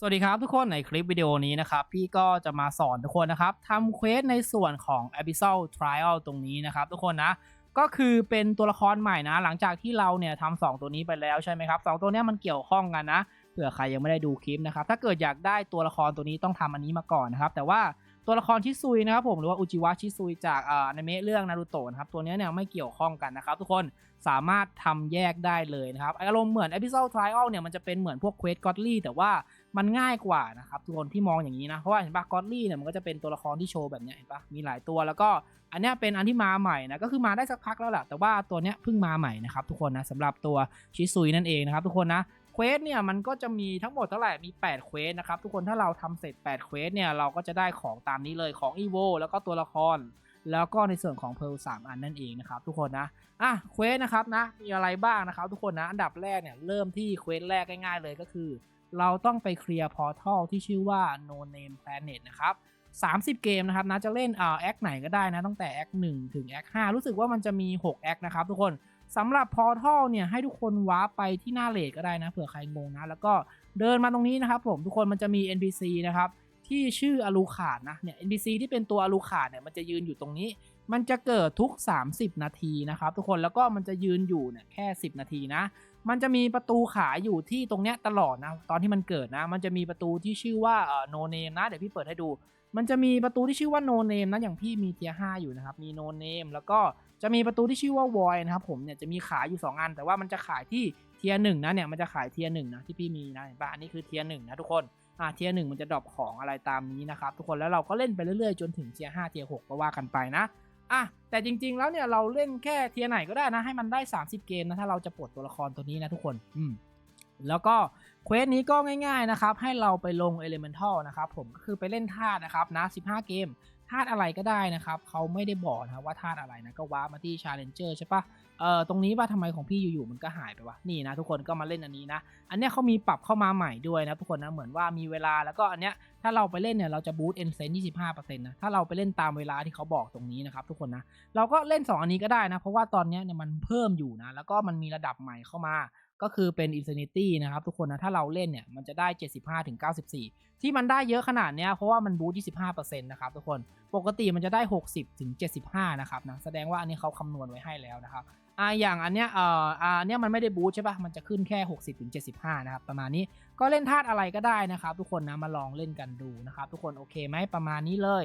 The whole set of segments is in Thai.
สวัสดีครับทุกคนในคลิปวิดีโอนี้นะครับ พี่ก็จะมาสอนทุกคนนะครับทำเควสในส่วนของ Abyssal Trial ตรงนี้นะครับ ทุกคนนะ ก็คือเป็นตัวละครใหม่นะ หลังจากที่เราเนี่ยทำสองตัวนี้ไปแล้วใช่ไหมครับสองตัวนี้มันเกี่ยวข้องกันนะเผื่อใครยังไม่ได้ดูคลิปนะครับ ถ้าเกิดอยากได้ตัวละครตัวนี้ต้องทำอันนี้มาก่อนนะครับ แต่ว่าตัวละครชิซุยนะครับผมหรือว่าอุจิวะชิซุยจากอ่านิเมะเรื่องนารูโตะนะครับตัวนี้เนี่ยไม่เกี่ยวข้องกันนะครับ ทุกคนสามารถทำแยกได้เลยนะครับอารมณ์เหมือน Episode Trial เนี่ยมันจะเป็นเหมือนพวกเควสกอดลี่แต่ว่า มันง่ายกว่านะครับทุกคนที่มองอย่างนี้นะ เพราะว่าเห็นปะกอดลี่เนี่ยมันก็จะเป็นตัวละครที่โชว์แบบนี้เห็นปะมีหลายตัวแล้วก็อันนี้เป็นอันที่มาใหม่นะก็คือมาได้สักพักแล้วแหละแต่ว่าตัวเนี้ยเพิ่งมาใหม่นะครับทุกคนนะสำหรับตัวชิซุยนั่นเองนะครับทุกคนนะเควสเนี่ยมันก็จะมีทั้งหมดเท่าไหร่มี8เควสนะครับทุกคนถ้าเราทำเสร็จ8เควสเนี่ยเราก็จะได้ของตามนี้เลยของ e v o แล้วก็ตัวละครแล้วก็ในส่วนของเพลสามอันนั่นเองนะครับทุกคนนะ อะเควสนะครับนะมีอะไรบ้างนะครับทุกคนนะ อันดับแรกเนี่ยเริ่มที่เควสแรกง่ายๆเลยก็คือ เราต้องไปเคลียร์พอร์ทัลที่ชื่อว่า no name planet นะครับ 30 เกมนะครับนะจะเล่นอ่าแอคไหนก็ได้นะ ตั้งแต่แอค1ถึงแอค5รู้สึกว่ามันจะมี 6 แอคนะครับทุกคนสำหรับพอร์ทัลเนี่ยให้ทุกคนวาร์ปไปที่หน้าเลทก็ได้นะเผื่อใครงงนะ แล้วก็เดินมาตรงนี้นะครับผมทุกคนมันจะมี NPC นะครับที่ชื่ออลูขาดนะเนี่ย NPC ที่เป็นตัวอลูขาดเนี่ยมันจะยืนอยู่ตรงนี้ มันจะเกิดทุก 30 นาทีนะครับทุกคนแล้วก็มันจะยืนอยู่เนี่ยแค่ 10 นาทีนะ มันจะมีประตูขายอยู่ที่ตรงเนี้ยตลอดนะตอนที่มันเกิดนะ มันจะมีประตูที่ชื่อว่าเอ่อ no name นะเดี๋ยวพี่เปิดให้ดู มันจะมีประตูที่ชื่อว่า no name นะอย่างพี่มีเทียห้าอยู่นะครับมี no name แล้วก็จะมีประตูที่ชื่อว่า void นะครับผมเนี่ยจะมีขายอยู่ 2 อัน แต่ว่ามันจะขายที่เทียหนึ่งนะเนี่ยมันจะขายเทียหนึ่งนะที่พี่มีนะเห็นปะอันนี้คือเทียหนึ่งนะทุกคนอ่าเทียหนึ่งมันจะดรอปของอะไรตามนี้นะครับทุกคนแล้วเราก็เล่นไปเรื่อยๆจนถึงเทียห้าเทียหกก็ว่ากันไปนะ อะแต่จริง ๆ แล้วเนี่ยเราเล่นแค่เทียไหนก็ได้นะ ให้มันได้ 30 เกมนะ ถ้าเราจะปลดตัวละครตัวนี้นะทุกคนอืมแล้วก็เควสนี้ก็ง่าย ๆ นะครับ ให้เราไปลง Elemental นะครับผมก็คือไปเล่นธาตุนะครับนะ 15 เกมธาตุอะไรก็ได้นะครับ เขาไม่ได้บอกนะว่าธาตุอะไรนะ ก็ว้ามาที่ Challenger ใช่ปะ เอ่อตรงนี้ว่าทำไมของพี่อยู่ๆมันก็หายไปวะนี่นะทุกคนก็มาเล่นอันนี้นะ อันเนี้ยเขามีปรับเข้ามาใหม่ด้วยนะทุกคนนะเหมือนว่ามีเวลาแล้วก็อันเนี้ยถ้าเราไปเล่นเนี่ยเราจะบูตเอนเซน25%นะถ้าเราไปเล่นตามเวลาที่เขาบอกตรงนี้นะครับทุกคนนะเราก็เล่น 2 อันนี้ก็ได้นะ เพราะว่าตอนเนี้ยเนี่ยมันเพิ่มอยู่นะแล้วก็มันมีระดับใหม่เข้ามาก็คือเป็น Infinity นะครับทุกคนนะ ถ้าเราเล่นเนี่ย มันจะได้ 75ถึง94 ที่มันได้เยอะขนาดเนี้ยเพราะว่ามันบูต25%นะครับทุกคนปกติมันจะได้ 60ถึง75 นะครับนะ แสดงว่าอันนี้เขาคำนวณไว้ให้แล้วนะครับ อ่าอย่างอันเนี้ยเอ่ออ่าอันเนี้ยมันไม่ได้บูตใช่ปะมันจะขึ้นแค่ 60ถึง75 นะครับ ประมาณนี้ก็เล่นธาตุอะไรก็ได้นะครับ ทุกคนนะมาลองเล่นกันดูนะครับ ทุกคนโอเคไหมประมาณนี้เลย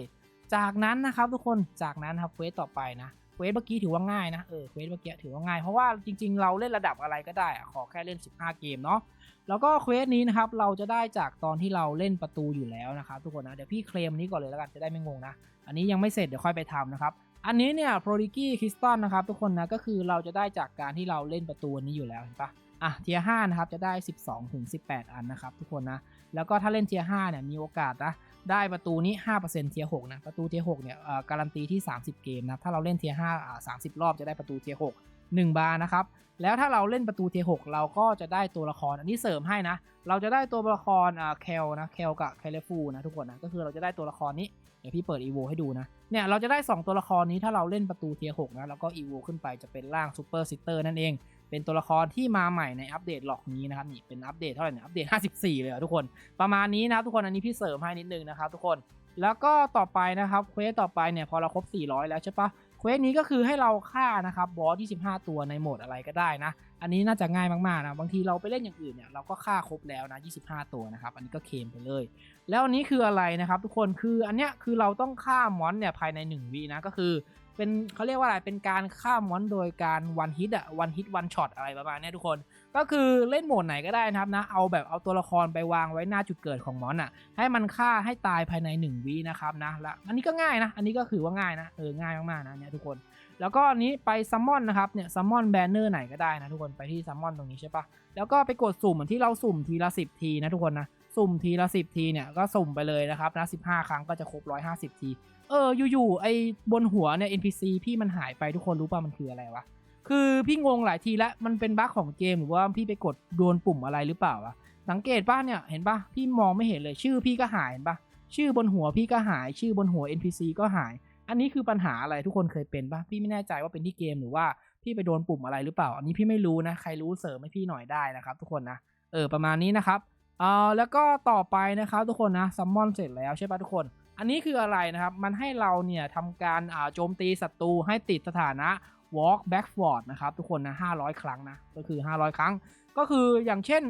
จากนั้นนะครับทุกคนจากนั้นครับเควสต่อไปนะเควสเมื่อกี้ถือว่าง่ายนะเออเควสเมื่อกี้ถือว่าง่ายเพราะว่าจริง ๆ เราเล่นระดับอะไรก็ได้อะขอแค่เล่น 15 เกมเนาะแล้วก็เควสนี้นะครับเราจะได้จากตอนที่เราเล่นประตูอยู่แล้วนะครับทุกคนนะเดี๋ยวพี่เคลมนนี้ก่อนเลยแล้วกันจะได้ไม่งงนะอันนี้ยังไม่เสร็จเดี๋ยวค่อยไปทำนะครับ อันนี้เนี่ยโปรดิกี้คริสตันนะครับทุกคนนะก็คือเราจะได้จากการที่เราเล่นประตูนี้อยู่แล้วเห็นปะอะเทียห้านะครับจะได้ 12ถึง18 อันนะครับทุกคนนะแล้วก็ถ้าเล่นเทียห้าเนี่ยมีโอกาสนะได้ประตูนี้5%เทียหกนะประตูเทียหกเนี่ยเอ่อการันตีที่ 30 เกมนะถ้าเราเล่นเทียห้าอ่าสามสิบรอบจะได้ประตูเทียหก หนึ่งบาร์นะครับ แล้วถ้าเราเล่นประตูเทียหกเราก็จะได้ตัวละครอันนี้เสริมให้นะ เราจะได้ตัวละครอ่าเคลนะเคลกับเคลฟูนะทุกคนนะก็คือเราจะได้ตัวละครนี้เดี๋ยวพี่เปิดอีโวให้ดูนะเนี่ยเราจะได้ 2 ตัวละครนี้ถ้าเราเล่นประตูเทียหกนะแล้วก็อีโวขึ้นไปจะเป็นร่างซูเปอร์ซิสเตอร์นั่นเอง เป็นตัวละครที่มาใหม่ในอัปเดตหลอกนี้นะครับนี่เป็นอัปเดตเท่าไหร่เนี่ยอัปเดต 54 เลยอะทุกคนประมาณนี้นะทุกคนอันนี้พี่เสริมให้นิดนึงนะครับทุกคนแล้วก็ต่อไปนะครับเควสต่อไปเนี่ยพอเราครบ 400 แล้วใช่ปะ ควสนี้ก็คือให้เราฆ่านะครับบอส25 ตัวในโหมดอะไรก็ได้นะ อันนี้น่าจะง่ายมากๆนะบางทีเราไปเล่นอย่างอื่นเนี่ยเราก็ฆ่าครบแล้วนะ 25 ตัวนะครับ อันนี้ก็เคมไปเลย แล้วอันนี้คืออะไรนะครับ ทุกคนคืออันเนี้ยคือเราต้องฆ่ามอนเนี่ยภายใน 1วินะก็คือ เป็นเขาเรียกว่าอะไร เป็นการฆ่ามอนโดยการวันฮิตอะวันฮิตวันช็อตอะไรประมาณนี้ทุกคน ก็คือเล่นโหมดไหนก็ได้นะครับนะ เอาแบบเอาตัวละครไปวางไว้หน้าจุดเกิดของมอนอะให้มันฆ่าให้ตายภายใน 1วินะครับนะและอันนี้ก็ง่ายนะ อันนี้ก็คือว่าง่ายนะ เออ ง่ายมากๆนะเนี่ยทุกคน แล้วก็อันนี้ไปซัมมอนนะครับ เนี่ยซัมมอนแบนเนอร์ไหนก็ได้นะทุกคน ไปที่ซัมมอนตรงนี้ใช่ปะแล้วก็ไปกดสุ่มเหมือนที่เราสุ่มทีละ 10 ทีนะทุกคนนะ สุ่มทีละ 10 ทีเนี่ย ก็สุ่มไปเลยนะครับนะ15 ครั้งก็จะครบ 150 ที เอออยู่ๆไอ้บนหัวเนี่ย NPC พี่มันหายไปทุกคนรู้ป่ะมันคืออะไรวะคือพี่งงหลายทีแล้วมันเป็นบั๊กของเกมหรือว่าพี่ไปกดโดนปุ่มอะไรหรือเปล่าวะสังเกตป่ะเนี่ยเห็นป่ะพี่มองไม่เห็นเลยชื่อพี่ก็หายเห็นป่ะชื่อบนหัวพี่ก็หาย ชื่อบนหัว NPC ก็หาย อันนี้คือปัญหาอะไรทุกคนเคยเป็นป่ะพี่ไม่แน่ใจว่าเป็นที่เกมหรือว่าพี่ไปโดนปุ่มอะไรหรือเปล่า อันนี้พี่ไม่รู้นะใครรู้เสริมให้พี่หน่อยได้นะครับ ทุกคนนะเออประมาณนี้นะครับเอ่าแล้วก็ต่อไปนะครับทุกคนนะซัมมอนเสร็จแล้วใช่ป่ะทุกคน อันนี้คืออะไรนะครับ มันให้เราเนี่ยทำการโจมตีศัตรูให้ติดสถานะ walk backward นะครับ ทุกคนนะ500 ครั้งนะ ก็คือ 500 ครั้ง ก็คืออย่างเช่น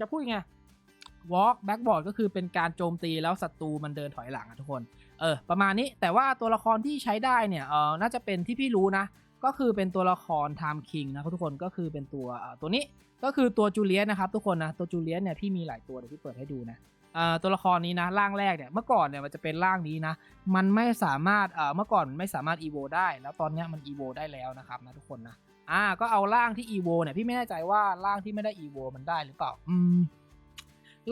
จะพูดยังไง walk backward ก็คือเป็นการโจมตีแล้วศัตรูมันเดินถอยหลังอะทุกคน เออ ประมาณนี้ แต่ว่าตัวละครที่ใช้ได้เนี่ย เออน่าจะเป็นที่พี่รู้นะ ก็คือเป็นตัวละคร Time King นะครับทุกคน ก็คือเป็นตัวตัวนี้ ก็คือตัวจูเลียสนะครับทุกคนนะ ตัวจูเลียสเนี่ยพี่มีหลายตัวเดี๋ยวพี่เปิดให้ดูนะ ตัวละครนี้นะร่างแรกเนี่ยเมื่อก่อนเนี่ยมันจะเป็นร่างนี้นะมันไม่สามารถเมื่อก่อนไม่สามารถ evo ได้ แล้วตอนนี้มัน evo ได้แล้วนะครับนะทุกคนนะอ่าก็เอาร่างที่ evo เนี่ยพี่ไม่แน่ใจว่าร่างที่ไม่ได้ evo มันได้หรือเปล่าอืม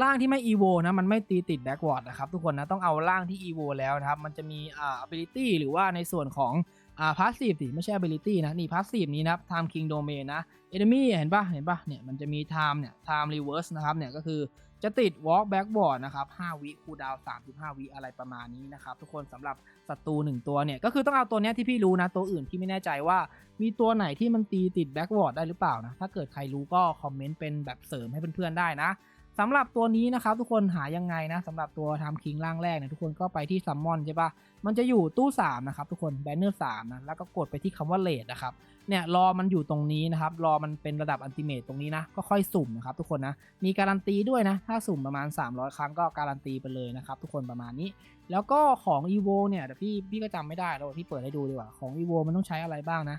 ร่างที่ไม่ evo นะมันไม่ตีติด backward นะครับทุกคนนะต้องเอาร่างที่ evo แล้วนะครับมันจะมีอ่า ability หรือว่าในส่วนของอ่า passive สิไม่ใช่ ability นะนี่ passive นี้นะครับ time king domain นะ enemy เห็นปะเห็นปะเนี่ยมันจะมี time เนี่ย time reverse นะครับเนี่ยก็คือ จะติด walk backward นะครับ 5 วิคูดาว 35 วิอะไรประมาณนี้นะครับ ทุกคนสำหรับศัตรูหนึ่งตัวเนี่ย ก็คือต้องเอาตัวเนี้ยที่พี่รู้นะ ตัวอื่นพี่ไม่แน่ใจว่า มีตัวไหนที่มันตีติด backward ได้หรือเปล่านะ ถ้าเกิดใครรู้ก็คอมเมนต์เป็นแบบเสริมให้เพื่อนๆได้นะ สำหรับตัวนี้นะครับทุกคนหายังไงนะสำหรับตัวทำคิงร่างแรกเนี่ยทุกคนก็ไปที่ซัมมอนใช่ปะมันจะอยู่ตู้ 3 นะครับ ทุกคนแบนเนอร์3นะแล้วก็กดไปที่คำว่าเลดนะครับเนี่ยรอมันอยู่ตรงนี้นะครับรอมันเป็นระดับอันติเมตตรงนี้นะก็ค่อยสุ่มนะครับทุกคนนะมีการันตีด้วยนะถ้าสุ่มประมาณ 300 ครั้งก็การันตีไปเลยนะครับทุกคนประมาณนี้ แล้วก็ของ EVO เนี่ยเดี๋ยวพี่พี่ก็จำไม่ได้แล้วพี่เปิดให้ดูดีกว่าของ EVO มันต้องใช้อะไรบ้างนะ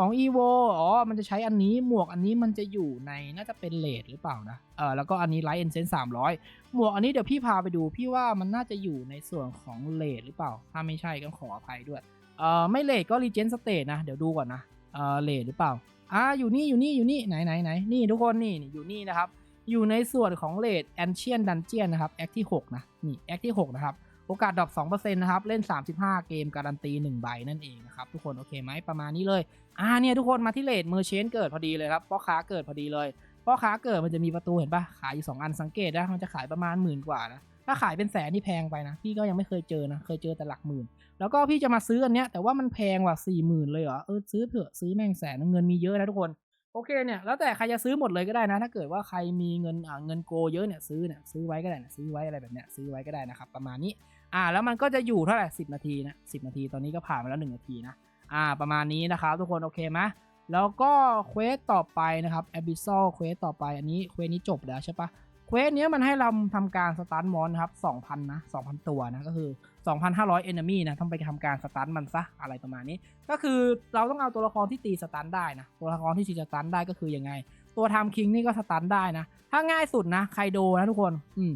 ของ evo อ๋อ มันจะใช้อันนี้หมวกอันนี้มันจะอยู่ในน่าจะเป็นเลดหรือเปล่านะ เออแล้วก็อันนี้ไลท์เอนเซนสามร้อยหมวกอันนี้เดี๋ยวพี่พาไปดูพี่ว่ามันน่าจะอยู่ในส่วนของเลดหรือเปล่า ถ้าไม่ใช่ก็ขออภัยด้วย เออไม่เลดก็รีเจนสเตทนะ เดี๋ยวดูก่อนนะ เออเลดหรือเปล่า อ่า อยู่นี่อยู่นี่อยู่นี่ไหนไหนไหนนี่ทุกคนนี่อยู่นี่นะครับ อยู่ในส่วนของเลดแอนเชียนดันเจียนนะครับแอคที่6นะ นี่แอคที่6นะครับ โอกาสดรอป2%นะครับ เล่น 35 เกมการันตี 1 ใบนั่นเองนะครับ ทุกคนโอเคไหมประมาณนี้เลย อ่าเนี่ยทุกคนมาที่เลดเมอร์เชนเกิดพอดีเลยครับพ่อค้าเกิดพอดีเลยพ่อค้าเกิดมันจะมีประตูเห็นปะขายอยู่ 2 อันสังเกตนะมันจะขายประมาณหมื่นกว่านะถ้าขายเป็นแสนนี่แพงไปนะ พี่ก็ยังไม่เคยเจอนะ เคยเจอแต่หลักหมื่น แล้วก็พี่จะมาซื้ออันเนี้ยแต่ว่ามันแพงกว่า4ี่หมื่นเลยเหรอเออซื้อเถอะซื้อแม่งแสนเงินมีเยอะนะทุกคนโอเคเนี่ยแล้วแต่ใครจะซื้อหมดเลยก็ได้นะ ถ้าเกิดว่าใครมีเงินอ่าเงินโกเยอะเนี่ยซื้อเนี่ยซื้อไว้ก็ได้นะซื้อไว้อะไรแบบเนี้ยซื้อไว้ก็ได้นะครับประมาณนี้ อ่า แล้วมันก็จะอยู่เท่าไหร่สินาทีนะสินาที ตอนนี้ก็ผ่านมาแล้ว 1 นาทีนะ อ่า ประมาณนี้นะครับทุกคนโอเคไหมแล้วก็เควสต่อไปนะครับ a b y s s a l เควสต่อไปอันนี้เควสนี้จบแล้วใช่ปะเควสเนี้ยมันให้เราทำการสตาร์ทมอนครับ2,000นะ2,000 ตัวนะก็คือ 2,500 enemy นะต้องไปทำการสตาร์ทมันซะอะไรประมาณนี้ ก็คือเราต้องเอาตัวละครที่ตีสตันได้นะตัวละครที่ตีสตันได้ก็คือยังไง ตัวทำคิงนี่ก็สตันได้นะ ถ้าง่ายสุดนะไคโดนะทุกคนอืม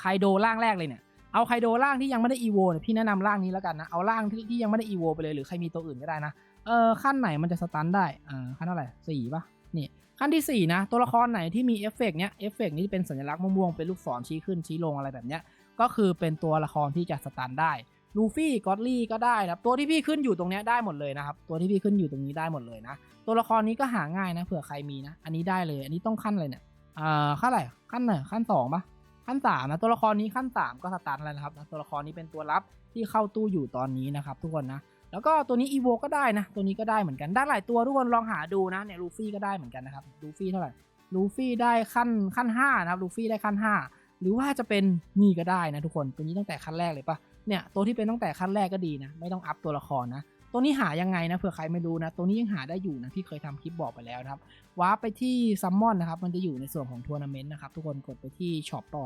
ไคโดร่างแรกเลยเนี่ย เอาไคโดร่างที่ยังไม่ได้อีโวเนี่ยพี่แนะนำร่างนี้แล้วกันนะเอาร่างที่ที่ยังไม่ได้อีโวไปเลยหรือใครมีตัวอื่นก็ได้นะเออขั้นไหนมันจะสตันได้อ่าขั้นเท่าไหร่สี่ปะนี่ขั้นที่สี่นะ ตัวละครไหนที่มีเอฟเฟกต์เนี้ยเอฟเฟกต์นี้เป็นสัญลักษณ์ม่วงๆเป็นลูกศรชี้ขึ้นชี้ลงอะไรแบบเนี้ยก็คือเป็นตัวละครที่จะสตันได้ลูฟี่กอตลี่ก็ได้นะตัวที่พี่ขึ้นอยู่ตรงเนี้ยได้หมดเลยนะครับตัวที่พี่ขึ้นอยู่ตรงนี้ได้หมดเลยนะ ตัวละครนี้ก็หาง่ายนะเผื่อใครมีนะ อันนี้ได้เลย อันนี้ต้องขั้นอะไรเนี่ยอ่าขั้นอะไรขั้นไหนขั้นสองปะ ขั้นสามนะตัวละครนี้ขั้นสามก็สตันแล้วนะครับนะตัวละครนี้เป็นตัวรับที่เข้าตู้อยู่ตอนนี้นะครับทุกคนนะแล้วก็ตัวนี้อีโวก็ได้นะ ตัวนี้ก็ได้เหมือนกันได้หลายตัวทุกคนลองหาดูนะเนี่ยลูฟี่ก็ได้เหมือนกันนะครับลูฟี่เท่าไหร่ลูฟี่ได้ขั้นขั้นห้านะครับลูฟี่ได้ขั้นห้าหรือว่าจะเป็นนี่ก็ได้นะทุกคนตัวนี้ตั้งแต่ขั้นแรกเลยปะเนี่ยตัวที่เป็นตั้งแต่ขั้นแรกก็ดีนะไม่ต้องอัพตัวละครนะ ตัวนี้หายังไงนะเผื่อใครไม่รู้นะ ตัวนี้ยังหาได้อยู่นะพี่เคยทำคลิปบอกไปแล้วนะครับว้าไปที่ซัมมอนนะครับ มันจะอยู่ในส่วนของทัวร์นาเมนต์นะครับ ทุกคนกดไปที่ช็อปต่อ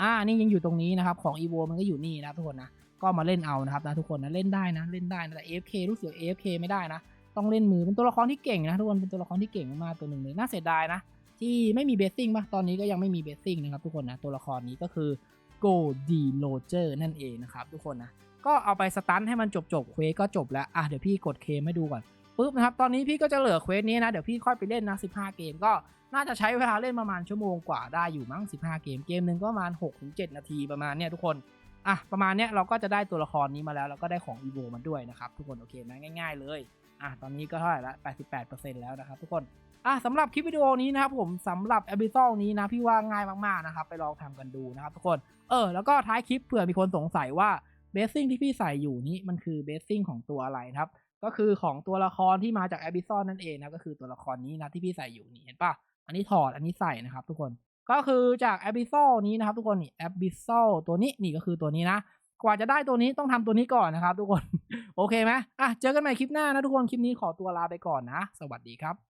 อ่านี่ยังอยู่ตรงนี้นะครับ ของ e v o มันก็อยู่นี่นะครับทุกคนนะก็มาเล่นเอานะครับนะทุกคนนะเล่นได้นะเล่นได้นะแต่ AFK รู้สึก AFK ไม่ได้นะ ต้องเล่นมือเป็นตัวละครที่เก่งนะทุกคนเป็นตัวละครที่เก่งมากๆตัวหนึ่งเลยน่าเสียดายนะ ที่ไม่มีเบสซิ่งป่ะตอนนี้ก็ยังไม่มีเบสซิ่งนะครับทุกคนนะตัวละครนี้ก็คือ Go D Roger นั่นเองนะครับทุกคนนะ ก็เอาไปสตันให้มันจบจบเควสก็จบแล้วอะเดี๋ยวพี่กดเคมให้ดูก่อนปุ๊บนะครับตอนนี้พี่ก็จะเหลือเควสนี้นะ เดี๋ยวพี่ค่อยไปเล่นนะ 15 เกมก็น่าจะใช้เวลาเล่นประมาณชั่วโมงกว่าได้อยู่มั้ง 15 เกมเกมหนึ่งก็ประมาณ6-7 นาทีประมาณเนี้ยทุกคนอะประมาณเนี้ยเราก็จะได้ตัวละครนี้มาแล้วแล้วก็ได้ของ EVO มันด้วยนะครับทุกคนโอเคไหมง่าย ๆ เลยอะตอนนี้ก็เท่าไหร่ละ 88%แล้วนะครับทุกคนอะสำหรับคลิปวิดีโอนี้นะครับผมสำหรับ a b i s o l นี้นะพี่ว่าง่ายมากๆนะครับไปลองทำกันดูนะครับทุกคนเออแล้วก็ท้ายคลิปเผื่อมีคนสงสัยว่า เบสซิ่งที่พี่ใส่อยู่นี้มันคือเบสซิ่งของตัวอะไรครับ ก็คือของตัวละครที่มาจาก a b i s o l นั่นเองนะก็คือตัวละครนี้นะที่พี่ใส่อยู่นี่เห็นปะอันนี้ถอดอันนี้ใส่นะครับทุกคนก็คือจากแอบิโซนี้นะครับทุกคนนี่แอบิโซตัวนี้นี่ก็คือตัวนี้นะกว่าจะได้ตัวนี้ต้องทำตัวนี้ก่อนนะครับทุกคน โอเคไหมอะเจอกันใหม่คลิปหน้านะทุกคน คลิปนี้ขอตัวลาไปก่อนนะ สวัสดีครับ